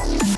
Peace.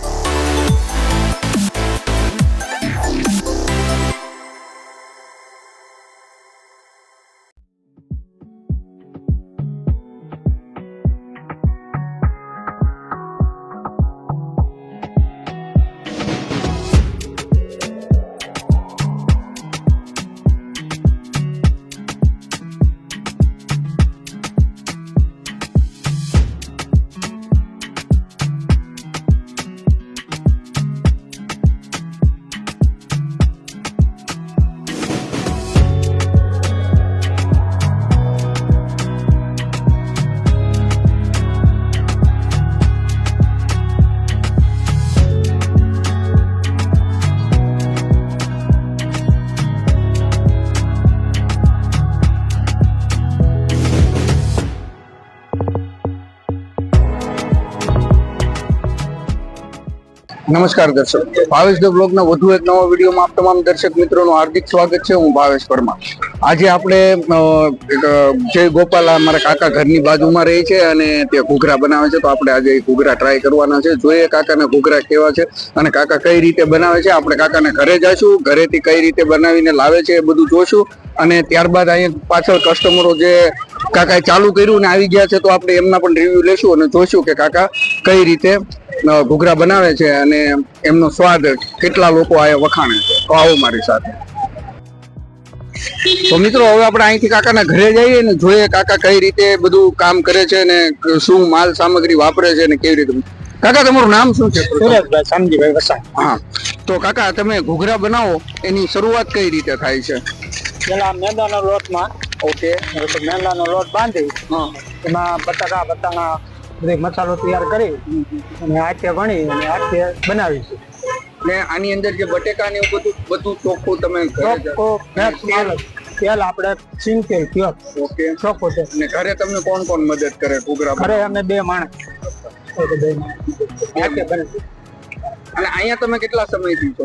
નમસ્કાર દર્શક. Bhavesh the બ્લોગના વધુ એક નવા વિડીયોમાં આપ તમામ દર્શક મિત્રોનું હાર્દિક સ્વાગત છે. હું ભાવેશ પરમાર. આજે આપણે જય ગોપાલ મારા કાકા ઘરની બાજુમાં રહે છે અને તે ઘૂઘરા બનાવે છે. તો આપણે આજે ઘૂઘરા ટ્રાય કરવાના છે. જોઈએ કાકાના ઘૂઘરા કેવા છે અને કાકા કઈ રીતે બનાવે છે. આપણે કાકાને ઘરે જઈશું. ઘરેથી કઈ રીતે બનાવીને લાવે છે એ બધું જોશું. અને ત્યારબાદ અહીંયા પાછળ કસ્ટમરો જે કાકાએ ચાલુ કર્યું ને આવી ગયા છે તો આપણે એમના પણ રિવ્યુ લેશું અને જોઈશું કે કાકા કઈ રીતે ઘૂઘરા બનાવે છે અને એમનો સ્વાદ કેટલા લોકો આ વખાણે. છે તો આવો મારી સાથે. તો મિત્રો હવે આપણે અહીંથી કાકાના ઘરે જઈએ ને જોઈએ કાકા કઈ રીતે બધું કામ કરે છે ને શું માલ સામગ્રી વાપરે છે ને કેવી રીતે. કાકા તમારું નામ શું છે? સુરેશભાઈ શામજીભાઈ વસાણ હા. તો કાકા તમે ઘૂઘરા બનાવો એની શરૂઆત કઈ રીતે થાય છે? પેલા મેદાના લોટમાં ઓકે. મેંદાનો લોટ બાંધી એમાં બટાકા બટાકા બધી મસાલો તૈયાર કરી અને આટે વણી અને આટે બનાવીશું. ને આની અંદર જે બટેકા ને બધું બધું ચોખ્ખું તમે તેલ ચોખ્ખો ફેટ તેલ આપણે સિંગતેલ કયો. ઓકે. ચોખ્ખો છે ને ઘરે તમને કોણ કોણ મદદ કરે ઘૂઘરા ઘરે અમે બે માણસ. બે માણસ. અને અહીંયા તમે કેટલા સમયથી છો?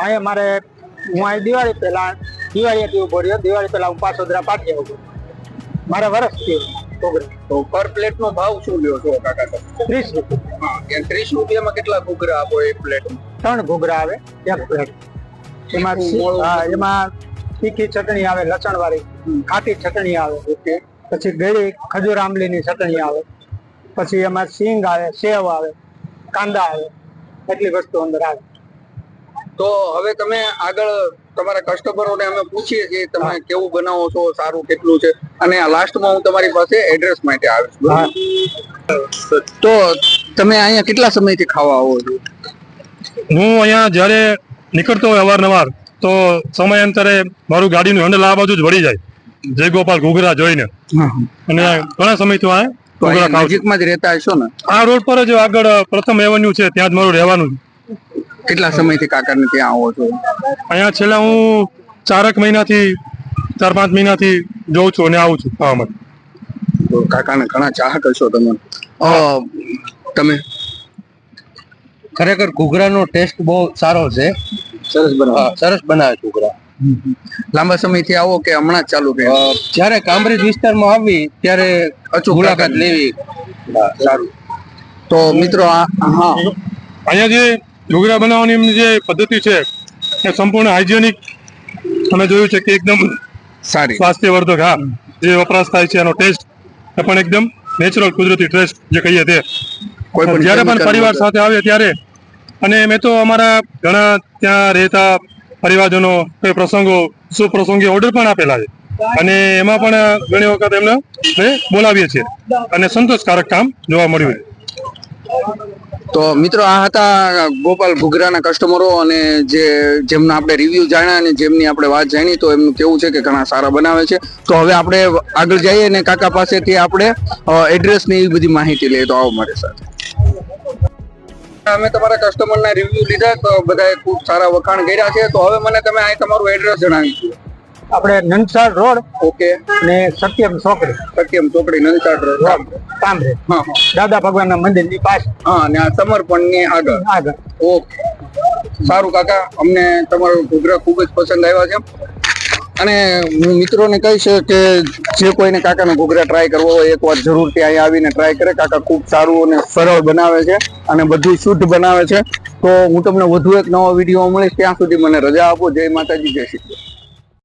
અહીંયા મારે હું અહીં દિવાળી પહેલા દિવાળી ઊભો રહ્યો દિવાળી પેલા હું પાછોદરા પાકી આવું મારે વર્ષ થયું તો પર પ્લેટ નો ભાવ શું લ્યો છો કાકા ત્રીસ રૂપિયા. ત્રીસ રૂપિયામાં કેટલા ઘૂઘરા આપો એક પ્લેટ ત્રણ ઘૂઘરા આવે એક પ્લેટ એમાં એમાં તીખી ચટણી આવે લસણ વાળી ખાટી ચટણી આવે. ઓકે. પછી ગળી ખજૂર આંબલીની ચટણી આવે. પછી એમાં સિંગ આવે સેવ આવે કાંદા આવે એટલી વસ્તુ અંદર આવે. તો હવે તમે આગળ તમારા કસ્ટમરોને અમે પૂછીએ છીએ તમે કેવું બનાવો છો સારું કેટલું છે? અને લાસ્ટમાં હું તમારી પાસે એડ્રેસ માટે આવીશ તો તમે અહીંયા કેટલા સમયથી ખાવા આવો છો? હું અહીંયા જ્યારે નીકળતો હોય અવારનવાર તો સમયાંતરે મારું ગાડીનું હેન્ડલ આ બાજુ જ વળી જાય. જય ગોપાલ ઘૂઘરા જોઈને. અને ઘણા સમયથી આ ઘૂઘરા નજીકમાં જ રહેતા હશો ને? આ રોડ પર જ આગળ પ્રથમ એવન્યુ છે ત્યાં જ મારું રહેવાનું છે. કેટલા સમયથી કાકાને ત્યાં આવો છો? અહીંયા છેલ્લા હું ચારક મહિનાથી ચાર પાંચ મહિનાથી જોઉં છું અને આવું છું ખાવા માટે. તો કાકાને ઘણા ચાહક હશો તમે. અ, તમે? ખરેખર ઘૂઘરાનો ટેસ્ટ બહુ સારો છે. સરસ બનાવે. સરસ બનાવે છે ઘૂઘરા. લાંબા સમયથી આવો કે હમણાં જ ચાલુ અ, જ્યારે કામરેજ વિસ્તારમાં આવી ત્યારે અચૂક મુલાકાત લેવી. સારું. તો મિત્રો આ હા. અહીંયા જે ઘૂઘરા બનાવવાની એમની જે પદ્ધતિ છે એ સંપૂર્ણ હાઇજેનિક અમે જોયું છે કે એકદમ સારી. સ્વાસ્થ્યવર્ધક હા. જે વપરાશ થાય છે એનો ટેસ્ટ એ પણ એકદમ નેચરલ કુદરતી ટેસ્ટ જે કહીએ તે. જ્યારે પણ પરિવાર સાથે આવે ત્યારે અને મેં તો અમારા ઘણા ત્યાં રહેતા પરિવારજનો કોઈ પ્રસંગો સુપ્રસંગે ઓર્ડર પણ આપેલા છે. અને એમાં પણ ઘણી વખત એમને બોલાવીએ છીએ. અને સંતોષકારક કામ જોવા મળ્યું છે. તો મિત્રો આ હતા ગોપાલ ઘુઘરાના કસ્ટમરો અને જે જેમના આપણે રિવ્યુ જાણ્યા અને જેમની આપણે વાત જાણી તો એમનું કેવું છે કે ઘણા સારા બનાવે છે. તો હવે આપણે આગળ જઈએ અને કાકા પાસેથી આપણે એડ્રેસ ને એવી બધી માહિતી લઈએ તો આવો મારી સાથે. અમે તમારા કસ્ટમરના રિવ્યુ લીધા તો બધાએ ખૂબ સારા વખાણ કર્યા છે. તો હવે મને તમે અહીં તમારું એડ્રેસ જણાવી આપણે નંદસાડ રોડ ઓકે. અને સત્યમ ચોકડી. સત્યમ ચોકડી નંદસાડ રોડ. રોડ દાદા ભગવાન ના મંદિરની પાસે આ સમર્પણની આગળ. આગળ. ઓકે. સારું કાકા અમને તમારો ઘૂઘરા ખૂબ જ પસંદ આવ્યા છે. અને હું મિત્રોને કહીશ કે જે કોઈને કાકાનો ઘૂઘરા ટ્રાય કરવો હોય એકવાર જરૂરથી અહીંયા આવીને ટ્રાય કરે. કાકા ખૂબ સારું અને સરળ બનાવે છે અને બધું શુદ્ધ બનાવે છે. તો હું તમને વધુ એક નવો વીડિયો મળીશ. ત્યાં સુધી મને રજા આપો. જય માતાજી જય શ્રી કૃષ્ણ.